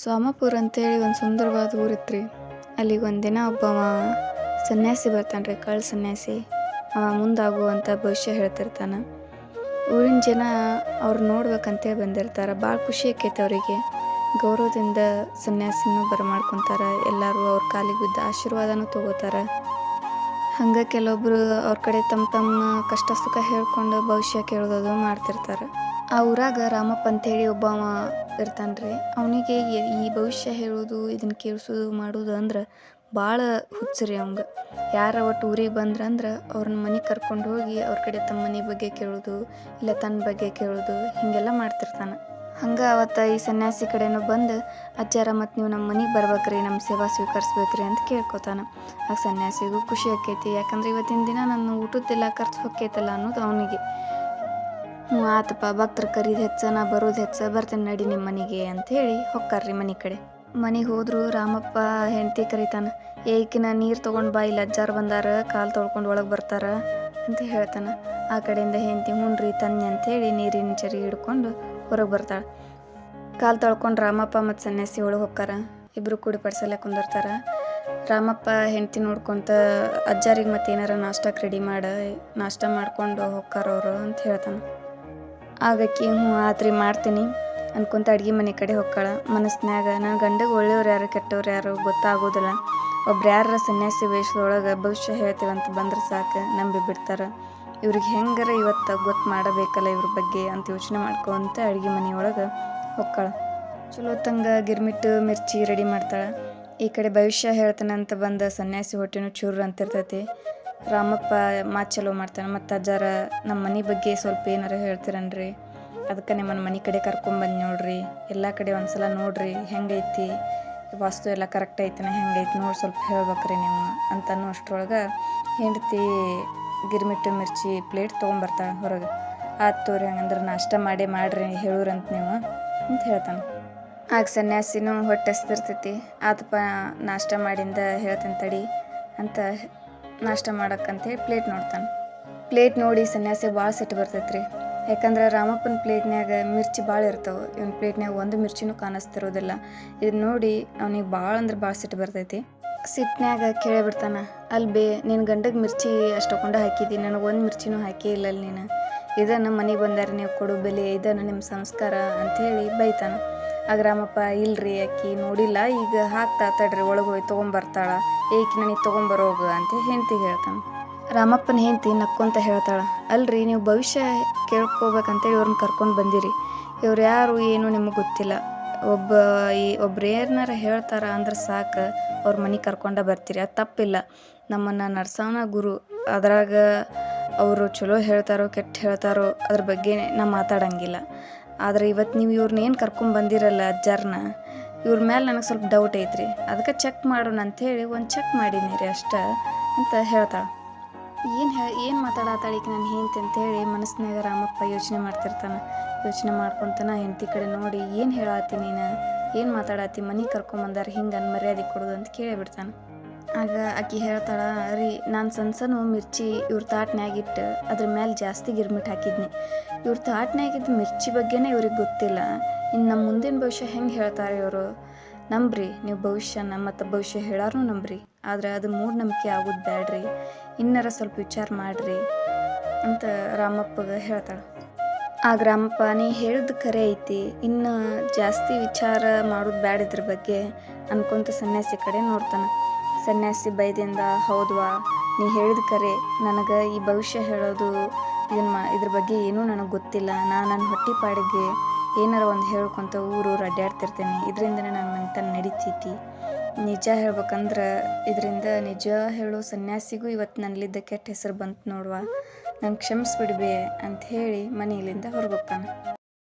ಸೋಮಾಪುರ ಅಂತೇಳಿ ಒಂದು ಸುಂದರವಾದ ಊರಿತ್ತು ರೀ ಅಲ್ಲಿಗೆ ಒಂದಿನ ಒಬ್ಬ ಸನ್ಯಾಸಿ ಬರ್ತಾನೆ ರೀ ಕಳ್ಳ ಸನ್ಯಾಸಿ. ಅವ ಮುಂದಾಗುವಂಥ ಭವಿಷ್ಯ ಹೇಳ್ತಿರ್ತಾನೆ. ಊರಿನ ಜನ ಅವ್ರು ನೋಡ್ಬೇಕಂತೇಳಿ ಬಂದಿರ್ತಾರೆ ಭಾಳ ಖುಷಿ ಆಕೈತೆ ಅವರಿಗೆ. ಗೌರವದಿಂದ ಸನ್ಯಾಸಿನೂ ಬರಮಾಡ್ಕೊತಾರೆ, ಎಲ್ಲರೂ ಅವ್ರ ಕಾಲಿಗೆ ಬಿದ್ದ ಆಶೀರ್ವಾದನೂ ತಗೋತಾರೆ. ಹಂಗೆ ಕೆಲವೊಬ್ರು ಅವ್ರ ಕಡೆ ತಮ್ಮ ತಮ್ಮ ಕಷ್ಟ ಸುಖ ಹೇಳ್ಕೊಂಡು ಭವಿಷ್ಯ ಕೇಳೋದು ಮಾಡ್ತಿರ್ತಾರೆ. ಆ ಊರಾಗ ರಾಮಪ್ಪ ಅಂತೇಳಿ ಒಬ್ಬ ಇರ್ತಾನೆ ರೀ ಅವನಿಗೆ ಈ ಭವಿಷ್ಯ ಹೇಳೋದು ಇದನ್ನ ಕೇಳಿಸೋದು, ಮಾಡೋದು ಅಂದ್ರೆ ಭಾಳ ಹುಚ್ಚರಿ ಅವಂಗೆ. ಯಾರ ಒಟ್ಟು ಊರಿಗೆ ಬಂದ್ರಂದ್ರೆ ಅವ್ರನ್ನ ಮನೆಗೆ ಕರ್ಕೊಂಡು ಹೋಗಿ ಅವ್ರ ಕಡೆ ತಮ್ಮ ಮನೆ ಬಗ್ಗೆ ಕೇಳೋದು, ಇಲ್ಲ ತನ್ನ ಬಗ್ಗೆ ಕೇಳೋದು, ಹೀಗೆಲ್ಲ ಮಾಡ್ತಿರ್ತಾನೆ. ಹಂಗೆ ಅವತ್ತು ಈ ಸನ್ಯಾಸಿ ಕಡೆನೂ ಬಂದು, ಅಜ್ಜಾರ ಮತ್ತು ನೀವು ನಮ್ಮ ಮನೆಗೆ ಬರ್ಬೇಕ್ರಿ ನಮ್ಮ ಸೇವಾ ಸ್ವೀಕರಿಸ್ಬೇಕ್ರಿ ಅಂತ ಕೇಳ್ಕೊತಾನೆ. ಆ ಸನ್ಯಾಸಿಗೂ ಖುಷಿ ಆಕೈತಿ. ಯಾಕಂದ್ರೆ ಇವತ್ತಿನ ದಿನ ನಾನು ಊಟದ್ದೆಲ್ಲ, ಖರ್ಚು ಹೊಕ್ಕೈತಲ್ಲ ಅನ್ನೋದು ಅವನಿಗೆ. ಹ್ಞೂ ಆತಪ್ಪ, ಭಕ್ತರು ಕರೀದು ಹೆಚ್ಚ, ನಾ ಬರೋದು ಹೆಚ್ಚ, ಬರ್ತೇನೆ ನಡಿ ನಿಮ್ಮ ಮನೆಗೆ ಅಂತ ಹೇಳಿ ಹೊಕ್ಕಾರ್ರಿ ಮನೆ ಕಡೆ. ಮನೆಗೆ ಹೋದ್ರು ರಾಮಪ್ಪ ಹೆಂಡತಿ ಕರೀತಾನೆ, ಏಕಿನ ನೀರು ತೊಗೊಂಡು ಬಾ, ಇಲ್ಲಿ ಅಜ್ಜಾರು ಬಂದಾರ, ಕಾಲು ತೊಳ್ಕೊಂಡು ಒಳಗೆ ಬರ್ತಾರ ಅಂತ ಹೇಳ್ತಾನೆ. ಆ ಕಡೆಯಿಂದ ಹೆಂಡತಿ ಹುಣ್ರಿ ತನ್ನಿ ಅಂಥೇಳಿ ನೀರಿನ ಚರಿ ಹಿಡ್ಕೊಂಡು ಹೊರಗೆ ಬರ್ತಾಳೆ. ಕಾಲು ತೊಳ್ಕೊಂಡು ರಾಮಪ್ಪ ಮತ್ತು ಸನ್ಯಾಸಿ ಒಳಗೆ ಹೋಗ್ತಾರ. ಇಬ್ಬರು ಕೂಡಿ ಪಡಿಸಲೇ ಕುಂದಿರ್ತಾರೆ. ರಾಮಪ್ಪ ಹೆಂಡತಿ ನೋಡ್ಕೊತ, ಅಜ್ಜಾರಿಗೆ ಮತ್ತೆ ಏನಾರ ನಾಷ್ಟಕ್ಕೆ ರೆಡಿ ಮಾಡ, ನಾಷ್ಟ ಮಾಡ್ಕೊಂಡು ಹೋಗ್ಕಾರವರು ಅಂತ ಹೇಳ್ತಾನೆ. ಆಗಕ್ಕೆ ಹ್ಞೂ ಆತ್ರಿ ಮಾಡ್ತೀನಿ ಅನ್ಕೊಂತ ಅಡುಗೆ ಮನೆ ಕಡೆ ಹೋಗ್ಕಾಳ ಮನಸ್ಸಿನಾಗ ನನ್ನ ಗಂಡಗೆ ಒಳ್ಳೆಯವ್ರು ಯಾರು, ಕೆಟ್ಟವ್ರು ಯಾರು ಗೊತ್ತಾಗೋದಿಲ್ಲ. ಒಬ್ರು ಯಾರ ಸನ್ಯಾಸಿ ವೇಷದೊಳಗೆ ಭವಿಷ್ಯ ಹೇಳ್ತೀವಂತ ಬಂದ್ರೆ ಸಾಕು, ನಂಬಿ ಬಿಡ್ತಾರೆ. ಇವ್ರಿಗೆ ಹೆಂಗಾರ ಇವತ್ತು ಗೊತ್ತು ಮಾಡಬೇಕಲ್ಲ ಇವ್ರ ಬಗ್ಗೆ ಅಂತ ಯೋಚನೆ ಮಾಡ್ಕೊಂತ ಅಡುಗೆ ಮನೆಯೊಳಗೆ ಹೊಕ್ಕಾಳ. ಚಲೋ ತಂಗ ಗಿರ್ಮಿಟ್ಟು ಮಿರ್ಚಿ ರೆಡಿ ಮಾಡ್ತಾಳೆ. ಈ ಕಡೆ ಭವಿಷ್ಯ ಹೇಳ್ತಾನೆ ಅಂತ ಬಂದ ಸನ್ಯಾಸಿ ಹೊಟ್ಟೆನೂ ಚೂರು ಅಂತಿರ್ತೈತಿ. ರಾಮಪ್ಪ ಮಾತು ಚಲೋ ಮಾಡ್ತಾನೆ. ಮತ್ತು ಅಜ್ಜಾರ ನಮ್ಮ ಮನೆ ಬಗ್ಗೆ ಸ್ವಲ್ಪ ಏನಾರ ಹೇಳ್ತೀರನ್ರಿ? ಅದಕ್ಕೆ ನಿಮ್ಮನ್ನು ಮನೆ ಕಡೆ ಕರ್ಕೊಂಬಂದು ನೋಡ್ರಿ. ಎಲ್ಲ ಕಡೆ ಒಂದ್ಸಲ ನೋಡ್ರಿ. ಹೆಂಗೈತಿ? ವಾಸ್ತು ಎಲ್ಲ ಕರೆಕ್ಟ್ ಐತನ? ಹೆಂಗೈತಿ? ನೋಡಿ ಸ್ವಲ್ಪ ಹೇಳ್ಬೇಕ್ರಿ ನೀವು ಅನ್ನೋ ಅಷ್ಟ್ರೊಳಗೆ ಹೆಂಡತಿ ಗಿರ್ಮಿಟ್ಟು ಮಿರ್ಚಿ ಪ್ಲೇಟ್ ತೊಗೊಂಬರ್ತಾಳೆ ಹೊರಗೆ. ಆತು ತೋರಿ ಹಂಗಂದ್ರೆ ನಾಷ್ಟ ಮಾಡೇ ಮಾಡ್ರಿ ಹೇಳೂರಂತ ನೀವು ಅಂತ ಹೇಳ್ತಾನೆ. ಆಗ ಸನ್ಯಾಸಿನೂ ಹೊಟ್ಟೆ ಹಸ್ತಿರ್ತೈತಿ ಆತಪ್ಪ ನಾಷ್ಟ ಮಾಡಿಂದ ಹೇಳ್ತೇನೆ ತಡಿ ಅಂತ ನಾಷ್ಟ ಮಾಡೋಕ್ಕಂತೇಳಿ ಪ್ಲೇಟ್ ನೋಡ್ತಾನೆ. ಪ್ಲೇಟ್ ನೋಡಿ ಸನ್ಯಾಸಿ ಭಾಳ ಸಿಟ್ಟು ಬರ್ತೈತ್ರಿ. ಯಾಕಂದ್ರೆ ರಾಮಪ್ಪನ ಪ್ಲೇಟ್ನ್ಯಾಗ ಮಿರ್ಚಿ ಭಾಳ ಇರ್ತಾವೆ. ಇವನ್ ಪ್ಲೇಟ್ನ್ಯಾಗ ಒಂದು ಮಿರ್ಚಿನೂ ಕಾಣಿಸ್ತಿರೋದಿಲ್ಲ. ಇದನ್ನ ನೋಡಿ ಅವನಿಗೆ ಭಾಳ ಅಂದ್ರೆ ಭಾಳ ಸಿಟ್ಟು ಬರ್ತೈತಿ. ಸಿಟ್ನ್ಯಾಗ ಕೇಳಿಬಿಡ್ತಾನೆ ಅಲ್ಲಿ ಬೇ ನಿನ್ನ ಗಂಡಗೆ ಮಿರ್ಚಿ ಅಷ್ಟೊಂಡ ಹಾಕಿದಿ, ನನಗೆ ಒಂದು ಮಿರ್ಚಿನೂ ಹಾಕಿ ಇಲ್ಲ ಅಲ್ಲಿ ನೀನು. ಇದನ್ನು ಮನೆಗೆ ಬಂದಾರೆ ನೀವು ಕೊಡು ಬೆಲೆ, ಇದನ್ನು ನಿಮ್ಮ ಸಂಸ್ಕಾರ ಅಂಥೇಳಿ ಬೈತಾನೆ. ಆಗ ರಾಮಪ್ಪ, ಇಲ್ರಿ ಅಕ್ಕಿ, ನೋಡಿಲ್ಲ, ಈಗ ಹಾಕ್ತಾ ತಡ್ರಿ, ಒಳಗೆ ಹೋಗಿ ತೊಗೊಂಬರ್ತಾಳ ಏಕೆ ನನಗೆ ತೊಗೊಂಬರೋಗು ಅಂತ ಹೆಂಡ್ತಿಗೆ ಹೇಳ್ತಾನೆ. ರಾಮಪ್ಪನ ಹೆಂಡ್ತಿ ನಕ್ಕೊಂತ ಹೇಳ್ತಾಳೆ, ಅಲ್ರಿ, ನೀವು ಭವಿಷ್ಯ ಕೇಳ್ಕೊಬೇಕಂತೇಳಿ ಇವ್ರನ್ನ ಕರ್ಕೊಂಡು ಬಂದಿರಿ. ಇವ್ರು ಯಾರು, ಏನು ನಿಮಗೆ ಗೊತ್ತಿಲ್ಲ. ಒಬ್ಬ ಈ ಒಬ್ರು ಏನಾರ ಹೇಳ್ತಾರ ಅಂದ್ರೆ ಸಾಕು, ಅವ್ರ ಮನೆ ಕರ್ಕೊಂಡ ಬರ್ತೀರಿ. ಅದು ತಪ್ಪಿಲ್ಲ. ನಮ್ಮನ್ನು ನಡ್ಸೋನ ಗುರು, ಅದ್ರಾಗ ಅವರು ಚಲೋ ಹೇಳ್ತಾರೋ, ಕೆಟ್ಟ ಹೇಳ್ತಾರೋ, ಅದ್ರ ಬಗ್ಗೆ ನಾ ಮಾತಾಡಂಗಿಲ್ಲ. ಆದರೆ ಇವತ್ತು ನೀವು ಇವ್ರನ್ನ ಏನು ಕರ್ಕೊಂಬಂದಿರಲ್ಲ ಅಜ್ಜಾರನ್ನ ಇವ್ರ ಮೇಲೆ ನನಗೆ ಸ್ವಲ್ಪ ಡೌಟ್ ಐತ್ರಿ. ಅದಕ್ಕೆ ಚೆಕ್ ಮಾಡೋಣ ಅಂಥೇಳಿ ಒಂದು ಚೆಕ್ ಮಾಡೀನಿ ರೀ ಅಷ್ಟೇ ಅಂತ ಹೇಳ್ತಾಳೆ. ಏನು ಹೇ, ಏನು ಮಾತಾಡತ್ತಾಳೀಗ ನಾನು ಹೆಂಡ್ತಿ ಅಂತೇಳಿ ಮನಸ್ಸಿನಾಗ ರಾಮಪ್ಪ ಯೋಚನೆ ಮಾಡ್ತಿರ್ತಾನೆ. ಯೋಚನೆ ಮಾಡ್ಕೊತಾನ ಹೆಂಡತಿ ಕಡೆ ನೋಡಿ ಏನು ಹೇಳಾತಿ ನೀನು? ಏನು ಮಾತಾಡಾತಿ? ಮನೆ ಕರ್ಕೊಂಬಂದಾರ ಹಿಂಗೆ ಅನ್ ಮರ್ಯಾದೆ ಕೊಡೋದು ಅಂತ ಕೇಳಿಬಿಡ್ತಾನೆ ಆಗ ಆಕಿ ಹೇಳ್ತಾಳ, ರೀ, ನಾನು ಸಣ್ಣ ಸಣ್ಣ ಮಿರ್ಚಿ ಇವ್ರ ತಾಟ್ನ್ಯಾಗಿಟ್ಟು ಅದ್ರ ಮೇಲೆ ಜಾಸ್ತಿ ಗಿರ್ಮಿಟ್ ಹಾಕಿದ್ನಿ. ಇವ್ರ ತಾಟ್ನ್ಯಾಗಿದ್ದ ಮಿರ್ಚಿ ಬಗ್ಗೆನೇ ಇವ್ರಿಗೆ ಗೊತ್ತಿಲ್ಲ. ಇನ್ನು ನಮ್ಮ ಮುಂದಿನ ಭವಿಷ್ಯ ಹೆಂಗೆ ಹೇಳ್ತಾರೆ ಇವರು? ನಂಬ್ರಿ, ನೀವು ಭವಿಷ್ಯನ ಮತ್ತು ಭವಿಷ್ಯ ಹೇಳಾರು ನಂಬ್ರಿ. ಆದ್ರೆ ಅದು ಮೂಢನಂಬಿಕೆ ಆಗೋದು ಬೇಡ್ರಿ ಇನ್ನರ ಸ್ವಲ್ಪ ವಿಚಾರ ಮಾಡ್ರಿ ಅಂತ ರಾಮಪ್ಪಗೆ ಹೇಳ್ತಾಳೆ. ಆಗ ಗ್ರಾಮ ನೀ ಹೇಳಿದ ಖರೆ ಐತಿ. ಇನ್ನು ಜಾಸ್ತಿ ವಿಚಾರ ಮಾಡೋದು ಬ್ಯಾಡ ಇದ್ರ ಬಗ್ಗೆ ಅನ್ಕೊಂತ ಸನ್ಯಾಸಿ ಕಡೆ ನೋಡ್ತಾನೆ. ಸನ್ಯಾಸಿ ಬೈದಿಂದ, ಹೌದ್ವಾ, ನೀ ಹೇಳಿದ ಕರೆ ನನಗೆ ಈ ಭವಿಷ್ಯ ಹೇಳೋದು ಇದನ್ನ ಮಾ, ಇದ್ರ ಬಗ್ಗೆ ಏನೂ ನನಗೆ ಗೊತ್ತಿಲ್ಲ. ನಾನು ನನ್ನ ಹೊಟ್ಟೆ ಪಾಡಿಗೆ ಏನಾರ ಒಂದು ಹೇಳ್ಕೊತ ಊರು ಅಡ್ಡಾಡ್ತಿರ್ತೇನೆ ಇದರಿಂದನೇ ನನ್ನ ಮನೆತನ ನಡೀತೈತಿ. ನಿಜ ಹೇಳ್ಬೇಕಂದ್ರೆ ಇದರಿಂದ ನಿಜ ಹೇಳೋ ಸನ್ಯಾಸಿಗೂ ಇವತ್ತು ನನ್ನಲ್ಲಿದ್ದ ಕೆಟ್ಟ ಹೆಸರು ಬಂತು ನೋಡುವ. ನಂಗೆ ಕ್ಷಮಿಸ್ಬಿಡ್ಬೇ ಅಂತ ಹೇಳಿ ಮನೆಯಲ್ಲಿಂದ ಹೊರಗೋಗ್ತಾನೆ